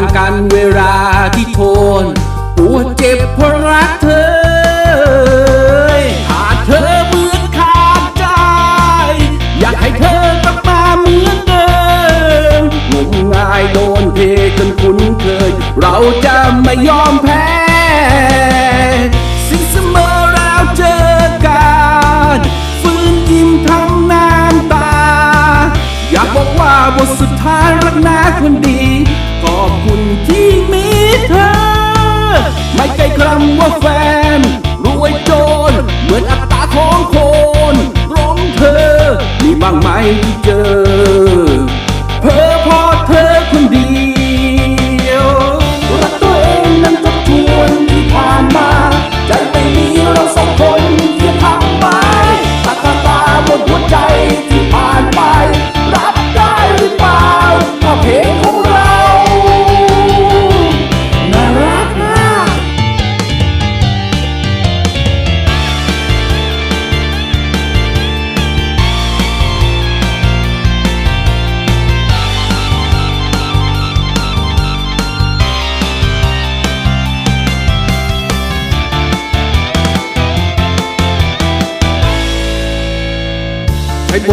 างกันเวลาที่ทนปวดเจ็บเพราะรักเธอขาดเธอเหมือนขาดใจ อยากให้เธอกลับมาเหมือนเดิมงมงายโดนเทจนคุ้นเคย เราจะไม่ยอมแพ้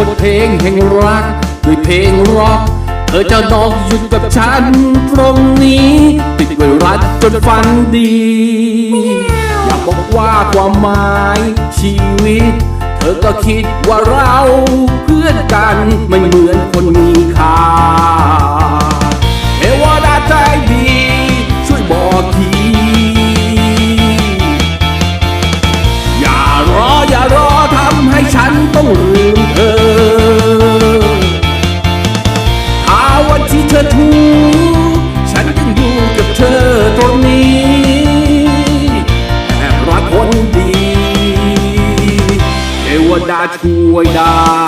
บทเพลงแห่งรักด้วยเพลงร็อกเธอจะดอกอยู่กับฉันตรงนี้ ติดไว้รักจนฟันดี อยากบอกว่าความหมายชีวิต เธอก็คิดว่าเราเพื่อนกันไม่เหมือนคนมีค่า ช่วยได้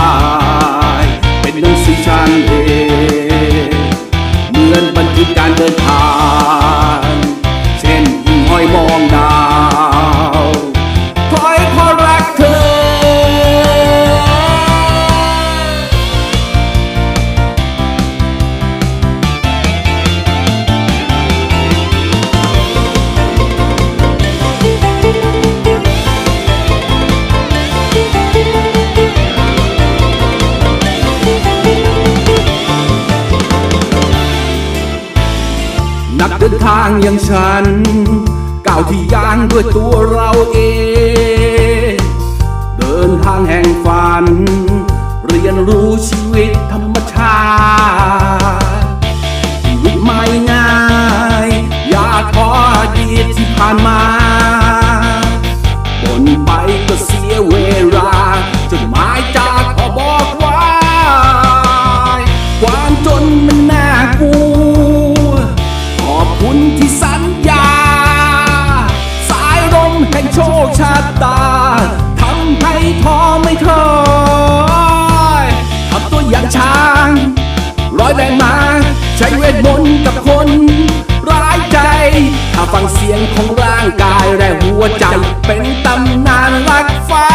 เดินทางอย่างฉันก้าวที่ย่างด้วยตัวเราเอง เดินทางแห่งฝัน เรียนรู้ชีวิตธรรมชาติชีวิตไม่ ใช้เวทมนต์กับคน ร้ายใจ ถ้าฟังเสียงของร่างกายและหัวใจ เป็นตำนานรักฟ้า